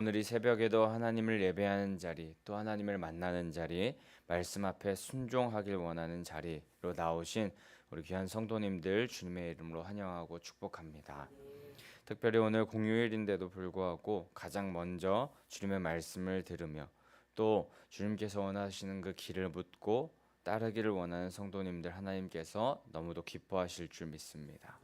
오늘 이 새벽에도 하나님을 예배하는 자리, 또 하나님을 만나는 자리, 말씀 앞에 순종하길 원하는 자리로 나오신 우리 귀한 성도님들 주님의 이름으로 환영하고 축복합니다. 특별히 오늘 공휴일인데도 불구하고 가장 먼저 주님의 말씀을 들으며 또 주님께서 원하시는 그 길을 묻고 따르기를 원하는 성도님들 하나님께서 너무도 기뻐하실 줄 믿습니다.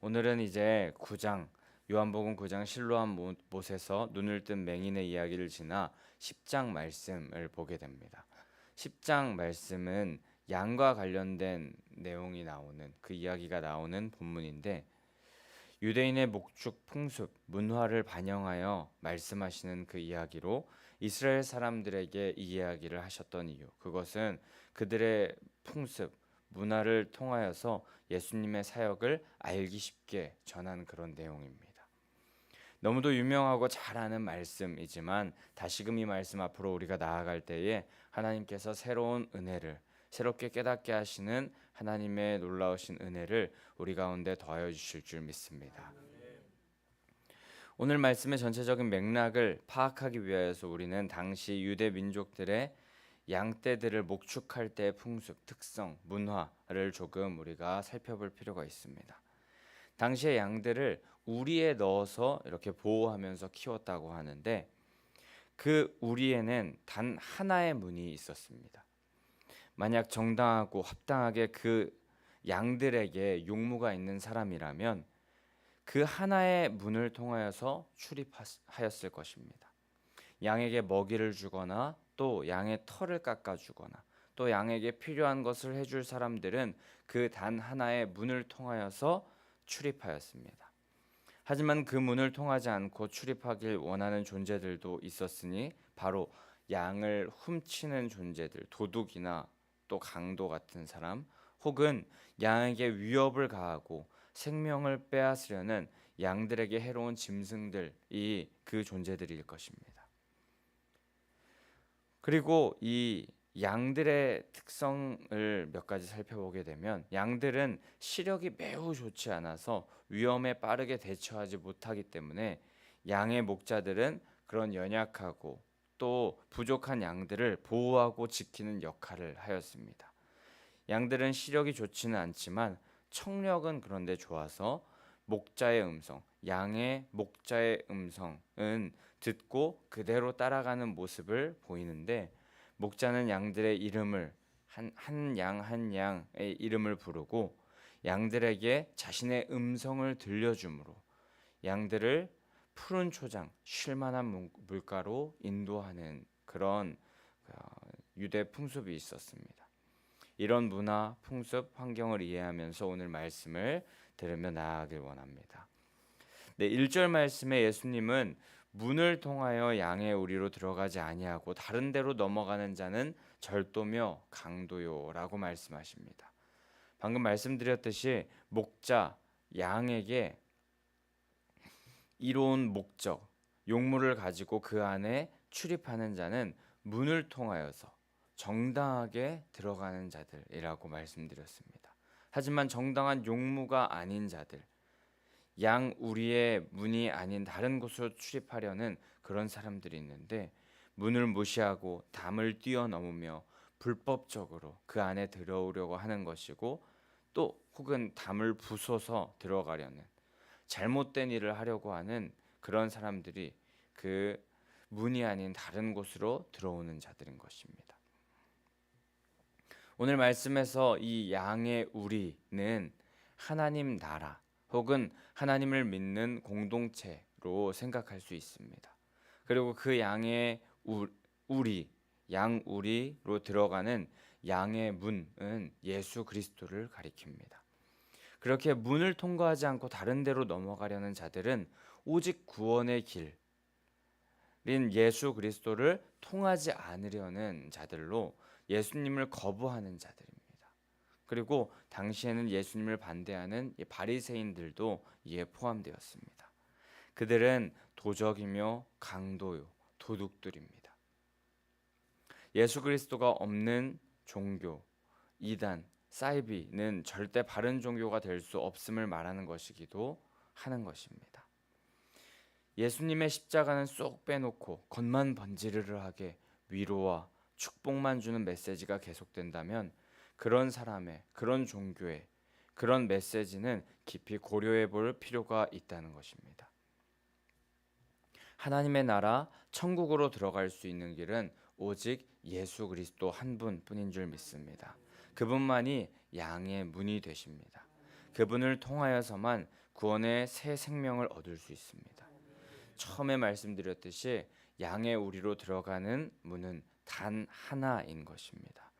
오늘은 이제 9장 요한복음 9장 실로암 못에서 눈을 뜬 맹인의 이야기를 지나 10장 말씀을 보게 됩니다. 10장 말씀은 양과 관련된 내용이 나오는 그 이야기가 나오는 본문인데 유대인의 목축 풍습 문화를 반영하여 말씀하시는 그 이야기로 이스라엘 사람들에게 이 이야기를 하셨던 이유 그것은 그들의 풍습 문화를 통하여서 예수님의 사역을 알기 쉽게 전한 그런 내용입니다. 너무도 유명하고 잘 아는 말씀이지만 다시금 이 말씀 앞으로 우리가 나아갈 때에 하나님께서 새로운 은혜를 새롭게 깨닫게 하시는 하나님의 놀라우신 은혜를 우리 가운데 더하여 주실 줄 믿습니다. 오늘 말씀의 전체적인 맥락을 파악하기 위하여서 우리는 당시 유대 민족들의 양떼들을 목축할 때의 풍습, 특성, 문화를 조금 우리가 살펴볼 필요가 있습니다. 당시의 양들을 우리에 넣어서 이렇게 보호하면서 키웠다고 하는데 그 우리에는 단 하나의 문이 있었습니다. 만약 정당하고 합당하게 그 양들에게 용무가 있는 사람이라면 그 하나의 문을 통하여서 출입하였을 것입니다. 양에게 먹이를 주거나 또 양의 털을 깎아 주거나 또 양에게 필요한 것을 해줄 사람들은 그 단 하나의 문을 통하여서 출입하였습니다. 하지만 그 문을 통하지 않고 출입하길 원하는 존재들도 있었으니 바로 양을 훔치는 존재들, 도둑이나 또 강도 같은 사람, 혹은 양에게 위협을 가하고 생명을 빼앗으려는 양들에게 해로운 짐승들이 그 존재들일 것입니다. 그리고 이 양들의 특성을 몇 가지 살펴보게 되면 양들은 시력이 매우 좋지 않아서 위험에 빠르게 대처하지 못하기 때문에 양의 목자들은 그런 연약하고 또 부족한 양들을 보호하고 지키는 역할을 하였습니다. 양들은 시력이 좋지는 않지만 청력은 그런데 좋아서 목자의 음성, 양의 목자의 음성은 듣고 그대로 따라가는 모습을 보이는데 목자는 양들의 이름을 한양 한 양의 이름을 부르고 양들에게 자신의 음성을 들려주므로 양들을 푸른 초장 쉴만한 물가로 인도하는 그런 어, 유대 풍습이 있었습니다. 이런 문화, 풍습, 환경을 이해하면서 오늘 말씀을 들으며 나아가길 원합니다. 네, 1절 말씀에 예수님은 문을 통하여 양의 우리로 들어가지 아니하고 다른 데로 넘어가는 자는 절도며 강도요라고 말씀하십니다. 방금 말씀드렸듯이 목자 양에게 이로운 목적, 용물을 가지고 그 안에 출입하는 자는 문을 통하여서 정당하게 들어가는 자들이라고 말씀드렸습니다. 하지만 정당한 용무가 아닌 자들, 양 우리의 문이 아닌 다른 곳으로 출입하려는 그런 사람들이 있는데 문을 무시하고 담을 뛰어넘으며 불법적으로 그 안에 들어오려고 하는 것이고 또 혹은 담을 부숴서 들어가려는 잘못된 일을 하려고 하는 그런 사람들이 그 문이 아닌 다른 곳으로 들어오는 자들인 것입니다. 오늘 말씀에서 이 양의 우리는 하나님 나라 혹은 하나님을 믿는 공동체로 생각할 수 있습니다. 그리고 그 양의 우리, 양 우리로 들어가는 양의 문은 예수 그리스도를 가리킵니다. 그렇게 문을 통과하지 않고 다른 데로 넘어가려는 자들은 오직 구원의 길인 예수 그리스도를 통하지 않으려는 자들로 예수님을 거부하는 자들입니다. 그리고 당시에는 예수님을 반대하는 바리새인들도 이에 포함되었습니다. 그들은 도적이며 강도요 도둑들입니다. 예수 그리스도가 없는 종교, 이단, 사이비는 절대 바른 종교가 될 수 없음을 말하는 것이기도 하는 것입니다. 예수님의 십자가는 쏙 빼놓고 겉만 번지르르하게 위로와 축복만 주는 메시지가 계속된다면 그런 사람의 그런 종교의 그런 메시지는 깊이 고려해 볼 필요가 있다는 것입니다. 하나님의 나라 천국으로 들어갈 수 있는 길은 오직 예수 그리스도 한 분뿐인 줄 믿습니다. 그분만이 양의 문이 되십니다. 그분을 통하여서만 구원의 새 생명을 얻을 수 있습니다. 처음에 말씀드렸듯이 양의 우리로 들어가는 문은 단 하나인 것입니다.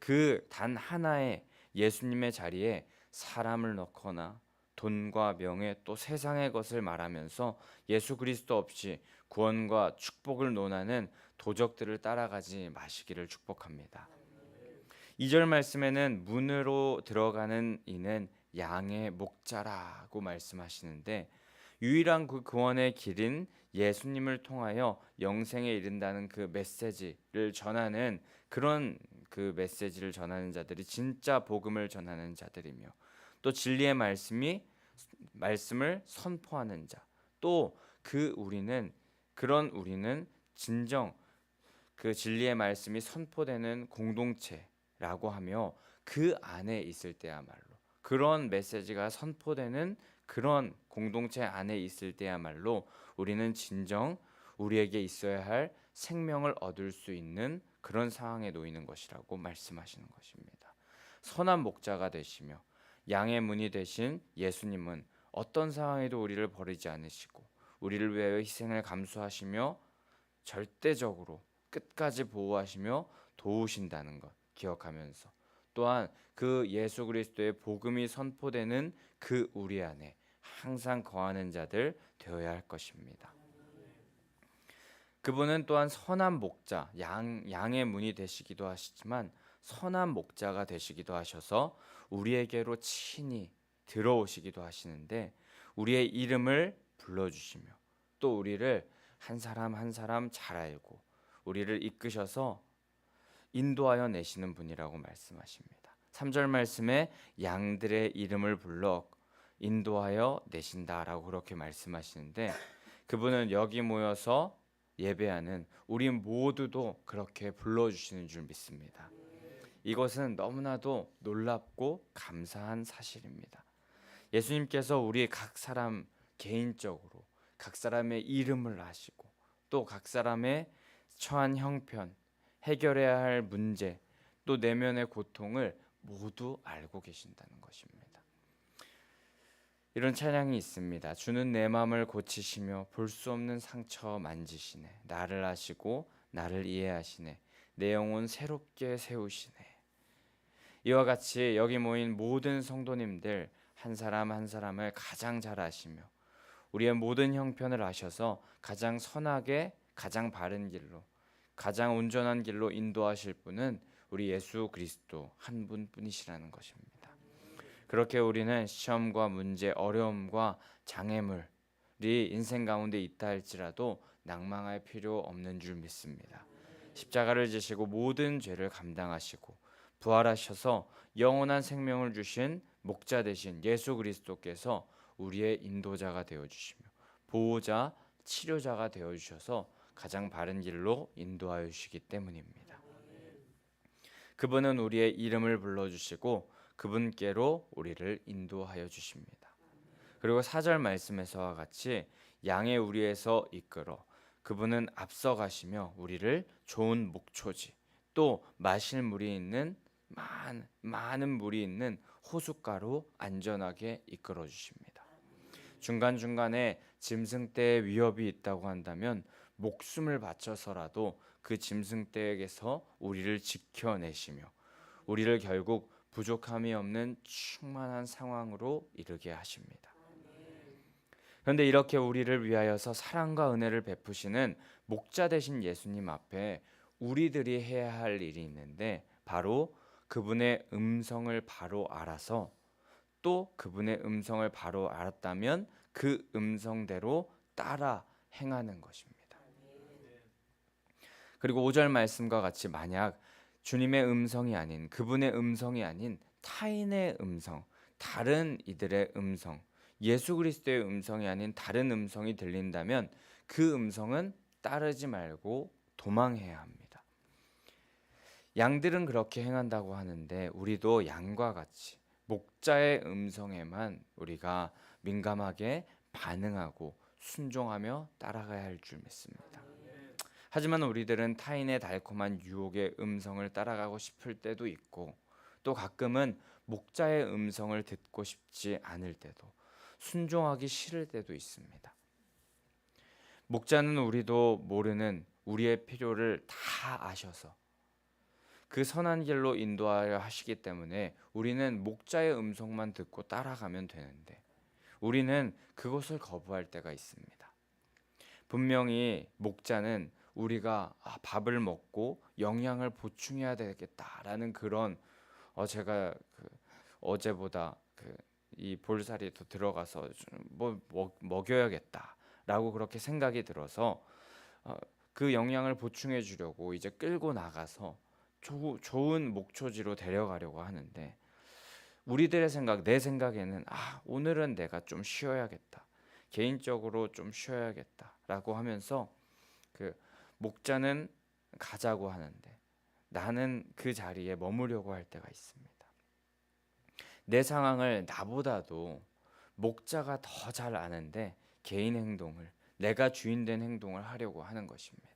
그 단 하나의 예수님의 자리에 사람을 넣거나 돈과 명예 또 세상의 것을 말하면서 예수 그리스도 없이 구원과 축복을 논하는 도적들을 따라가지 마시기를 축복합니다. 2절 말씀에는 문으로 들어가는 이는 양의 목자라고 말씀하시는데 유일한 그 구원의 길인 예수님을 통하여 영생에 이른다는 그 메시지를 전하는 그런 그 메시지를 전하는 자들이 진짜 복음을 전하는 자들이며 또 진리의 말씀이 말씀을 선포하는 자. 또 그 우리는 그런 우리는 진정 그 진리의 말씀이 선포되는 공동체라고 하며 그 안에 있을 때야말로 그런 메시지가 선포되는 그런 공동체 안에 있을 때야말로 우리는 진정 우리에게 있어야 할 생명을 얻을 수 있는 그런 상황에 놓이는 것이라고 말씀하시는 것입니다. 선한 목자가 되시며 양의 문이 되신 예수님은 어떤 상황에도 우리를 버리지 않으시고 우리를 위하여 희생을 감수하시며 절대적으로 끝까지 보호하시며 도우신다는 것 기억하면서 또한 그 예수 그리스도의 복음이 선포되는 그 우리 안에 항상 거하는 자들 되어야 할 것입니다. 그분은 또한 선한 목자, 양, 양의 문이 되시기도 하시지만 선한 목자가 되시기도 하셔서 우리에게로 친히 들어오시기도 하시는데 우리의 이름을 불러주시며 또 우리를 한 사람 한 사람 잘 알고 우리를 이끄셔서 인도하여 내시는 분이라고 말씀하십니다. 3절 말씀에 양들의 이름을 불러 인도하여 내신다라고 그렇게 말씀하시는데 그분은 여기 모여서 예배하는 우리 모두도 그렇게 불러주시는 줄 믿습니다. 이것은 너무나도 놀랍고 감사한 사실입니다. 예수님께서 우리 각 사람 개인적으로 각 사람의 이름을 아시고 또 각 사람의 처한 형편, 해결해야 할 문제, 또 내면의 고통을 모두 알고 계신다는 것입니다. 이런 찬양이 있습니다. 주는 내 마음을 고치시며 볼 수 없는 상처 만지시네. 나를 아시고 나를 이해하시네. 내 영혼 새롭게 세우시네. 이와 같이 여기 모인 모든 성도님들 한 사람 한 사람을 가장 잘 아시며 우리의 모든 형편을 아셔서 가장 선하게 가장 바른 길로 가장 온전한 길로 인도하실 분은 우리 예수 그리스도 한 분뿐이시라는 것입니다. 그렇게 우리는 시험과 문제, 어려움과 장애물이 인생 가운데 있다 할지라도 낭망할 필요 없는 줄 믿습니다. 십자가를 지시고 모든 죄를 감당하시고 부활하셔서 영원한 생명을 주신 목자 되신 예수 그리스도께서 우리의 인도자가 되어 주시며 보호자, 치료자가 되어 주셔서 가장 바른 길로 인도하여 주시기 때문입니다. 그분은 우리의 이름을 불러 주시고 그분께로 우리를 인도하여 주십니다. 그리고 사절 말씀에서와 같이 양의 우리에서 이끌어 그분은 앞서 가시며 우리를 좋은 목초지 또 마실 물이 있는 많은, 많은 물이 있는 호숫가로 안전하게 이끌어 주십니다. 중간중간에 짐승떼의 위협이 있다고 한다면 목숨을 바쳐서라도 그 짐승떼에게서 우리를 지켜내시며 우리를 결국 부족함이 없는 충만한 상황으로 이르게 하십니다. 그런데 이렇게 우리를 위하여서 사랑과 은혜를 베푸시는 목자 되신 예수님 앞에 우리들이 해야 할 일이 있는데 바로 그분의 음성을 바로 알아서 또 그분의 음성을 바로 알았다면 그 음성대로 따라 행하는 것입니다. 그리고 5절 말씀과 같이 만약 주님의 음성이 아닌 그분의 음성이 아닌 타인의 음성, 다른 이들의 음성, 예수 그리스도의 음성이 아닌 다른 음성이 들린다면 그 음성은 따르지 말고 도망해야 합니다. 양들은 그렇게 행한다고 하는데 우리도 양과 같이 목자의 음성에만 우리가 민감하게 반응하고 순종하며 따라가야 할 줄 믿습니다. 하지만 우리들은 타인의 달콤한 유혹의 음성을 따라가고 싶을 때도 있고 또 가끔은 목자의 음성을 듣고 싶지 않을 때도 순종하기 싫을 때도 있습니다. 목자는 우리도 모르는 우리의 필요를 다 아셔서 그 선한 길로 인도하려 하시기 때문에 우리는 목자의 음성만 듣고 따라가면 되는데 우리는 그것을 거부할 때가 있습니다. 분명히 목자는 우리가 아, 밥을 먹고 영양을 보충해야 되겠다라는 그런 어 제가 그 어제보다 그 이 볼살이 더 들어가서 뭐 먹, 먹여야겠다라고 그렇게 생각이 들어서 어, 그 영양을 보충해 주려고 이제 끌고 나가서 조, 좋은 목초지로 데려가려고 하는데 우리들의 생각, 내 생각에는 아 오늘은 내가 좀 쉬어야겠다. 개인적으로 좀 쉬어야겠다라고 하면서 그 목자는 가자고 하는데 나는 그 자리에 머무려고 할 때가 있습니다. 내 상황을 나보다도 목자가 더 잘 아는데 개인 행동을 내가 주인된 행동을 하려고 하는 것입니다.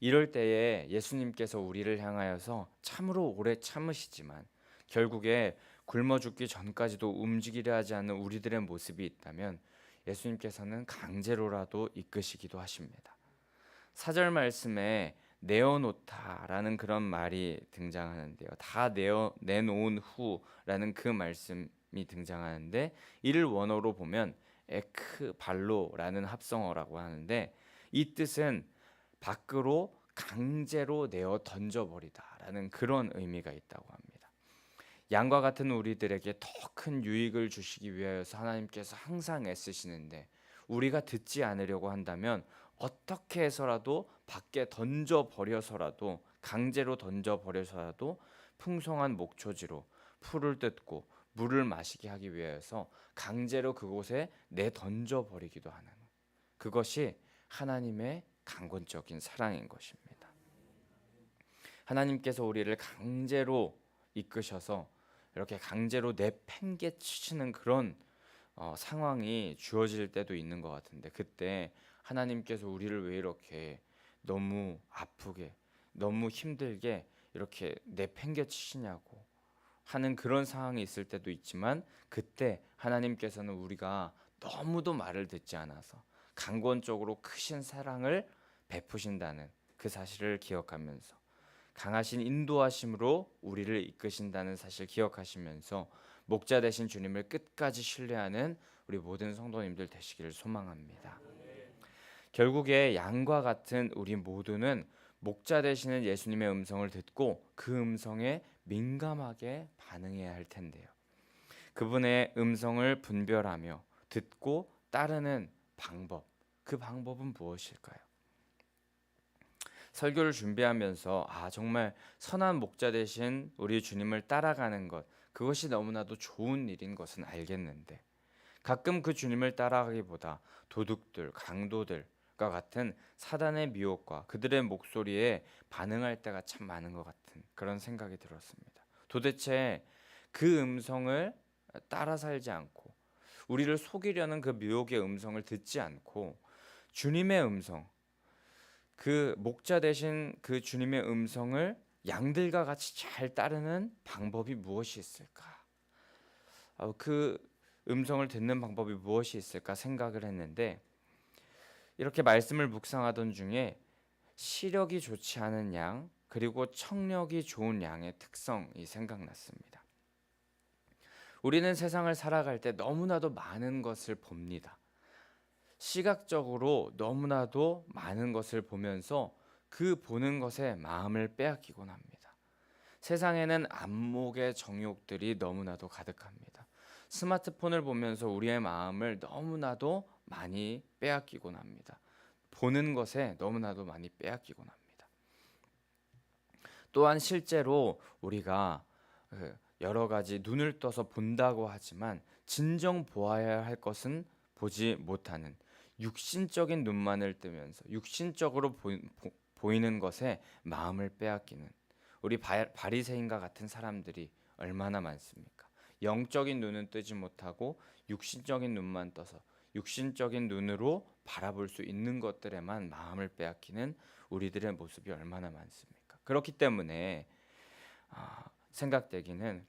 이럴 때에 예수님께서 우리를 향하여서 참으로 오래 참으시지만 결국에 굶어 죽기 전까지도 움직이려 하지 않는 우리들의 모습이 있다면 예수님께서는 강제로라도 이끄시기도 하십니다. 사절 말씀에 내어놓다라는 그런 말이 등장하는데요. 다 내어 내놓은 후라는 그 말씀이 등장하는데 이를 원어로 보면 에크 발로라는 합성어라고 하는데 이 뜻은 밖으로 강제로 내어 던져버리다라는 그런 의미가 있다고 합니다. 양과 같은 우리들에게 더 큰 유익을 주시기 위하여서 하나님께서 항상 애쓰시는데 우리가 듣지 않으려고 한다면 어떻게 해서라도 밖에 던져 버려서라도 강제로 던져 버려서라도 풍성한 목초지로 풀을 뜯고 물을 마시게 하기 위해서 강제로 그곳에 내 던져 버리기도 하는 그것이 하나님의 강권적인 사랑인 것입니다. 하나님께서 우리를 강제로 이끄셔서 이렇게 강제로 내팽개치시는 그런 어, 상황이 주어질 때도 있는 것 같은데 그때 하나님께서 우리를 왜 이렇게 너무 아프게 너무 힘들게 이렇게 내팽개치시냐고 하는 그런 상황이 있을 때도 있지만 그때 하나님께서는 우리가 너무도 말을 듣지 않아서 강권적으로 크신 사랑을 베푸신다는 그 사실을 기억하면서 강하신 인도하심으로 우리를 이끄신다는 사실 기억하시면서 목자 되신 주님을 끝까지 신뢰하는 우리 모든 성도님들 되시기를 소망합니다. 결국에 양과 같은 우리 모두는 목자 되시는 예수님의 음성을 듣고 그 음성에 민감하게 반응해야 할 텐데요. 그분의 음성을 분별하며 듣고 따르는 방법, 그 방법은 무엇일까요? 설교를 준비하면서 아 정말 선한 목자 되신 우리 주님을 따라가는 것 그것이 너무나도 좋은 일인 것은 알겠는데 가끔 그 주님을 따라가기보다 도둑들, 강도들 과 같은 사단의 미혹과 그들의 목소리에 반응할 때가 참 많은 것 같은 그런 생각이 들었습니다. 도대체 그 음성을 따라 살지 않고 우리를 속이려는 그 미혹의 음성을 듣지 않고 주님의 음성 그 목자 대신 그 주님의 음성을 양들과 같이 잘 따르는 방법이 무엇이 있을까? 어, 그 음성을 듣는 방법이 무엇이 있을까 생각을 했는데 이렇게 말씀을 묵상하던 중에 시력이 좋지 않은 양 그리고 청력이 좋은 양의 특성이 생각났습니다. 우리는 세상을 살아갈 때 너무나도 많은 것을 봅니다. 시각적으로 너무나도 많은 것을 보면서 그 보는 것에 마음을 빼앗기곤 합니다. 세상에는 안목의 정욕들이 너무나도 가득합니다. 스마트폰을 보면서 우리의 마음을 너무나도 많이 빼앗기곤 합니다. 보는 것에 너무나도 많이 빼앗기곤 합니다. 또한 실제로 우리가 그 여러 가지 눈을 떠서 본다고 하지만 진정 보아야 할 것은 보지 못하는 육신적인 눈만을 뜨면서 육신적으로 보이, 보, 보이는 것에 마음을 빼앗기는 우리 바, 바리새인과 같은 사람들이 얼마나 많습니까? 영적인 눈은 뜨지 못하고 육신적인 눈만 떠서 육신적인 눈으로 바라볼 수 있는 것들에만 마음을 빼앗기는 우리들의 모습이 얼마나 많습니까? 그렇기 때문에 아, 생각되기는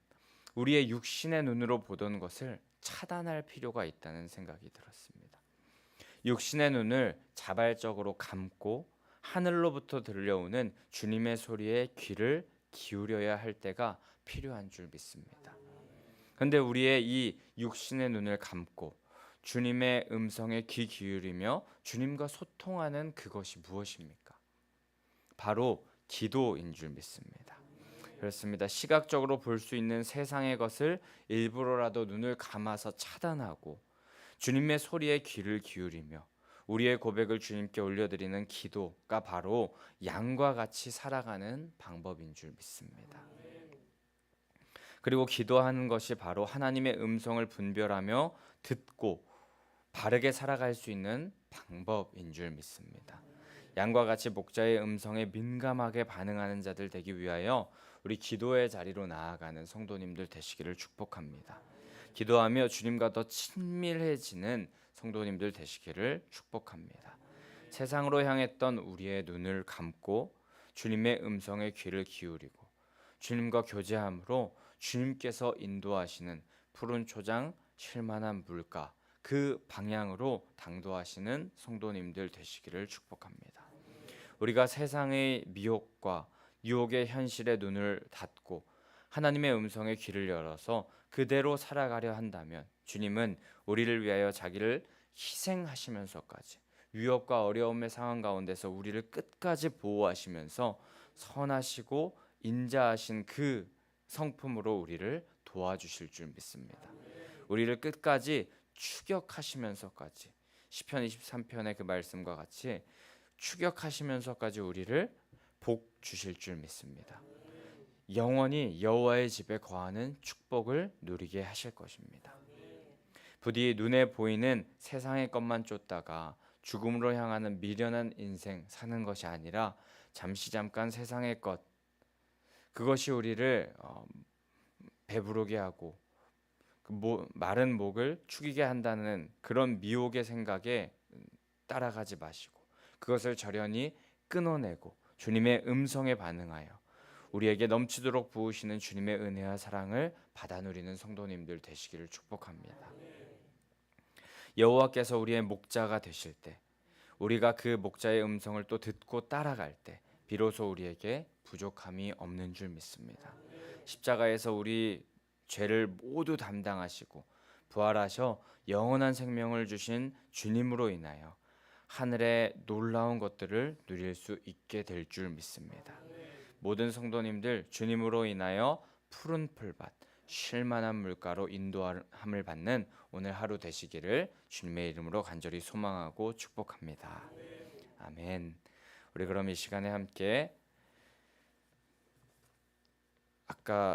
우리의 육신의 눈으로 보던 것을 차단할 필요가 있다는 생각이 들었습니다. 육신의 눈을 자발적으로 감고 하늘로부터 들려오는 주님의 소리에 귀를 기울여야 할 때가 필요한 줄 믿습니다. 근데 우리의 이 육신의 눈을 감고 주님의 음성에 귀 기울이며 주님과 소통하는 그것이 무엇입니까? 바로 기도인 줄 믿습니다. 그렇습니다. 시각적으로 볼 수 있는 세상의 것을 일부러라도 눈을 감아서 차단하고 주님의 소리에 귀를 기울이며 우리의 고백을 주님께 올려드리는 기도가 바로 양과 같이 살아가는 방법인 줄 믿습니다. 그리고 기도하는 것이 바로 하나님의 음성을 분별하며 듣고 바르게 살아갈 수 있는 방법인 줄 믿습니다. 양과 같이 목자의 음성에 민감하게 반응하는 자들 되기 위하여 우리 기도의 자리로 나아가는 성도님들 되시기를 축복합니다. 기도하며 주님과 더 친밀해지는 성도님들 되시기를 축복합니다. 세상으로 향했던 우리의 눈을 감고 주님의 음성에 귀를 기울이고 주님과 교제함으로 주님께서 인도하시는 푸른 초장 쉴만한 물가 그 방향으로 당도하시는 성도님들 되시기를 축복합니다. 우리가 세상의 미혹과 유혹의 현실에 눈을 닫고 하나님의 음성에 귀를 열어서 그대로 살아가려 한다면 주님은 우리를 위하여 자기를 희생하시면서까지 위협과 어려움의 상황 가운데서 우리를 끝까지 보호하시면서 선하시고 인자하신 그 성품으로 우리를 도와주실 줄 믿습니다. 우리를 끝까지 추격하시면서까지 시편 23편의 그 말씀과 같이 추격하시면서까지 우리를 복 주실 줄 믿습니다. 영원히 여호와의 집에 거하는 축복을 누리게 하실 것입니다. 부디 눈에 보이는 세상의 것만 쫓다가 죽음으로 향하는 미련한 인생 사는 것이 아니라 잠시 잠깐 세상의 것 그것이 우리를 어, 배부르게 하고 그 모, 마른 목을 축이게 한다는 그런 미혹의 생각에 따라가지 마시고 그것을 절연히 끊어내고 주님의 음성에 반응하여 우리에게 넘치도록 부으시는 주님의 은혜와 사랑을 받아 누리는 성도님들 되시기를 축복합니다. 여호와께서 우리의 목자가 되실 때 우리가 그 목자의 음성을 또 듣고 따라갈 때 비로소 우리에게 부족함이 없는 줄 믿습니다. 십자가에서 우리 죄를 모두 담당하시고 부활하셔 영원한 생명을 주신 주님으로 인하여 하늘의 놀라운 것들을 누릴 수 있게 될 줄 믿습니다. 모든 성도님들 주님으로 인하여 푸른 풀밭 쉴만한 물가로 인도함을 받는 오늘 하루 되시기를 주님의 이름으로 간절히 소망하고 축복합니다. 아멘. 우리 그럼 이 시간에 함께 아까